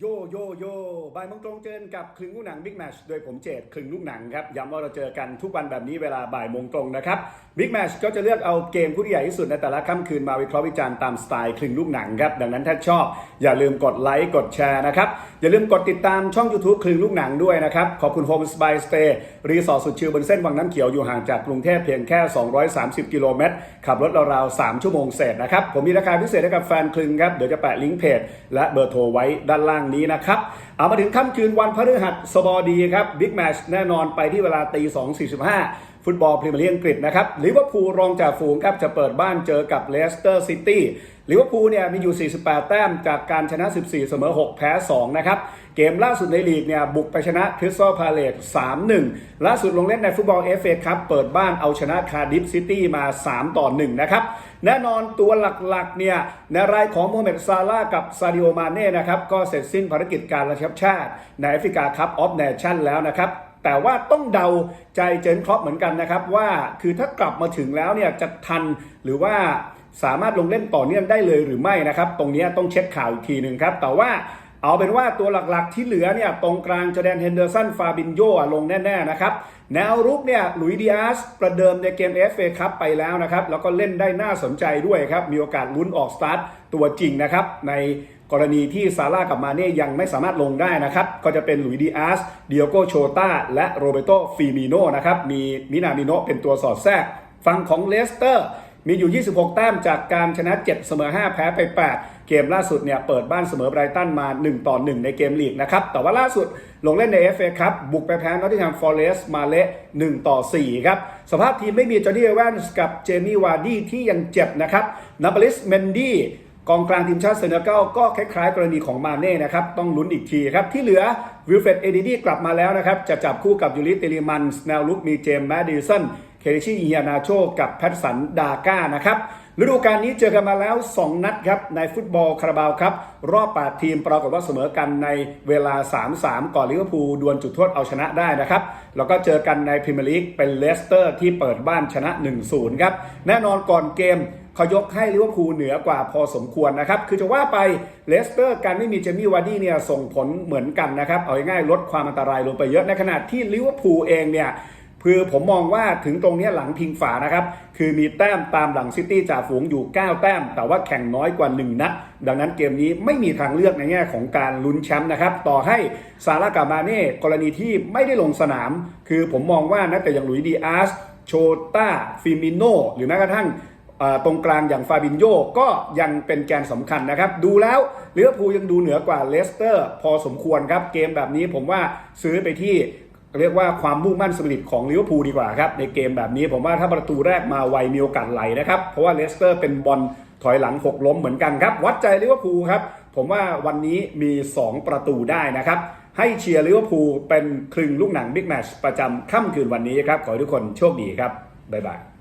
โยโยโยบ่ายโมงตรงเจอกับคลึงลูกหนังบิ๊กแมชโดยผมเจดคลึงลูกหนังครับย้ำว่าเราเจอกันทุกวันแบบนี้เวลาบ่ายโมงตรงนะครับบิ๊กแมชก็จะเลือกเอาเกมคู่ที่ใหญ่ที่สุดในแต่ละค่ำคืนมาวิเคราะห์วิจารณ์ตามสไตล์คลึงลูกหนังครับดังนั้นถ้าชอบ อย่าลืมกดไลค์กดแชร์นะครับอย่าลืมกดติดตามช่อง YouTube คลึงลูกหนังด้วยนะครับขอบคุณโฮมสบายสเตย์รีสอร์ทสุดชิลบนเส้นวังน้ำเขียวอยู่ห่างจากกรุงเทพเพียงแค่ 230 กิโลเมตรขับรถราวๆ3ชั่วโมงเศษนะครับผมมีราคาพิเศษให้กับแฟนคลึงครับเดี๋ยวจะแปะลิงก์เพจและเบอร์โทรไว้ด้านล่างนี้นะครับ เอามาถึงค่ำคืนวันพฤหัสบดีครับบิ๊กแมชแน่นอนไปที่เวลาตี2.45 ฟุตบอลพรีเมียร์ลีกอังกฤษนะครับลิเวอร์พูลรองจากฝูงครับจะเปิดบ้านเจอกับเลสเตอร์ซิตี้ลิเวอร์พูลเนี่ยมีอยู่ 48 แต้มจากการชนะ 14 เสมอ 6 แพ้ 2 นะครับ เกมล่าสุดในลีกเนี่ยบุกไปชนะคริสตัลพาเลต3-1 ล่าสุดลงเล่นในฟุตบอลเอฟเอครับเปิดบ้านเอาชนะคาร์ดิฟซิตี้มา 3 ต่อ 1 นะครับ แน่นอนตัวหลักๆ เนี่ยในรายของโมฮัมเหม็ดซาลากับซาดิโอมาเน่นะครับ ก็เสร็จสิ้นภารกิจการระชับชาติในแอฟริกาคัพออฟเนชั่นแล้วนะครับ แต่ว่าต้องเดาใจเจนครอปเหมือนกันนะครับ ว่าคือถ้ากลับมาถึงแล้วเนี่ยจะทันหรือว่าสามารถลงเล่นต่อเนื่องได้เลยหรือไม่นะครับ ตรงนี้ต้องเช็คข่าวอีกทีหนึ่งครับ แต่ว่าเอาเป็นว่าตัวหลักๆที่เหลือเนี่ยตรงกลางจอแดนเฮนเดอร์สันฟาบินโยลงแน่ๆนะครับ แนวรุกเนี่ยลุยดิอาสประเดิมในเกม FA ครับไปแล้วนะครับ แล้วก็เล่นได้น่าสนใจด้วยครับ มีโอกาสลุ้นออกสตาร์ทตัวจริงนะครับใน กรณีที่ซาร่ากับมาเน่ยังไม่สามารถลงได้นะครับ ก็จะเป็นหลุยดิอาสเดียโกโชตาและโรเบโตฟิมิโนนะครับ มีมินามิโนเป็นตัวสอดแทรกฝั่งของเลสเตอร์มีอยู่ 26 แต้มจากการชนะ 7 เสมอ 5 แพ้ไป 8 เกมล่าสุดเนี่ยเปิดบ้านเสมอไบรตันมา 1 ต่อ 1 ในเกมลีกนะครับ แต่ว่าล่าสุดลงเล่นใน FA ครับ บุกไปแพ้นอตติงแฮมฟอร์เรสมาเละ 1 ต่อ 4 ครับ สภาพทีมไม่มีจอร์ดี้เอแวนส์กับเจมี่วาร์ดี้ที่ยังเจ็บนะครับนาบลิสเมนดี้ กองกลางทีมชาติเซเนกัลก็คล้ายๆ กรณีของมาเน่นะครับ ต้องลุ้นอีกทีครับ ที่เหลือวิลเฟดเอดีดีกลับมาแล้วนะครับ จะจับคู่กับยูริเตลิมันสแนวลุกมีเจมส์แมดดิสันเคริชิอิยานาโชกับแพทสันดาก้านะครับฤดูกาลนี้เจอกันมาแล้ว 2 นัดครับ ในฟุตบอลคาราบาวครับ รอบ 8 ทีมปรากฏว่าเสมอกันในเวลา 3-3 ก่อนลิเวอร์พูลดวลจุดโทษเอาชนะได้นะครับ แล้วก็เจอกันในพรีเมียร์ลีกเป็นเลสเตอร์ที่เปิดบ้านชนะ 1-0 ครับ แน่นอนก่อนเกม เขายกให้ลิเวอร์พูลเหนือกว่าพอสมควรนะครับ คือจะว่าไปเลสเตอร์การไม่มีเจมี่วาร์ดี้เนี่ยส่งผลเหมือนกันนะครับ เอาง่ายๆลดความอันตรายลงไปเยอะในขณะที่ลิเวอร์พูลเองเนี่ยคือผมมองว่าถึงตรงนี้หลังพิงฝานะครับ คือมีแต้มตามหลังซิตี้จ่าฝูงอยู่ 9 แต้ม แต่ว่าแข่งน้อยกว่า 1 นัดดังนั้นเกมนี้ไม่มีทางเลือกในแง่ของการลุ้นแชมป์นะครับ ต่อให้ซาร่ากามาเน่กรณีที่ไม่ได้ลงสนาม คือผมมองว่านักแต่อย่างหลุยดีอาร์สโชต้าฟิมิโนหรือแม้กระทั่ง ตรงกลางอย่างฟาบินโยก็ยังเป็นแกนสำคัญนะครับ ดูแล้วลิเวอร์พูลยังดูเหนือกว่าเลสเตอร์ พอสมควรครับ เกมแบบนี้ผมว่าซื้อไปที่เรียกว่าความมุ่งมั่นสปิริตของลิเวอร์พูลดีกว่าครับ ในเกมแบบนี้ผมว่าถ้าประตูแรกมาไวมีโอกาสไหลนะครับ เพราะว่าเลสเตอร์เป็นบอลถอยหลังหกล้มเหมือนกันครับ วัดใจลิเวอร์พูลครับ ผมว่าวันนี้มี 2 ประตูได้นะครับ ให้เชียร์ลิเวอร์พูลเป็นครึ่งลูกหนังบิ๊กแมชประจำค่ำคืนวันนี้ครับ ขอให้ทุกคนโชคดีครับบ๊ายบาย